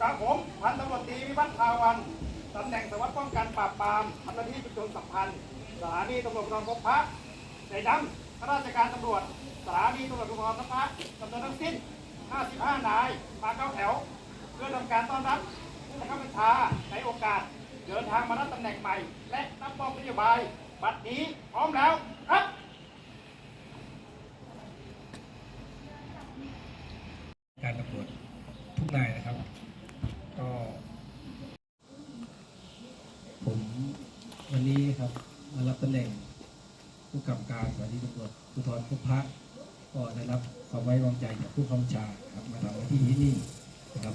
กระผมพันตำรวจตรีวิวัฒน์ภาวันตำแหน่งสารวัสดิ์ป้องกันปราบปรามพันธที่ชุมชนสัมพันธ์สถานีตำรวจภูธรพบพระในนำข้าราชการตำรวจสถานีตำรวจภูธรพบพระจำนวนทั้งสิ้น 55 นายมาเข้าแถว เพื่อทำการต้อนรับผู้บังคับบัญชาในโอกาส เดินทางมารับตำแหน่งใหม่ และรับมอบนโยบาย บัดนี้พร้อมแล้วครับ การตำรวจทุกนายนะครับ ก็ ผม วันนี้ครับมารับตำแหน่งผู้กำกับการสถานีตำรวจภูธรพุพระก็ได้รับความไว้วางใจจากผู้กำกับชาครับมาทำหน้าที่ที่นี่นะครับ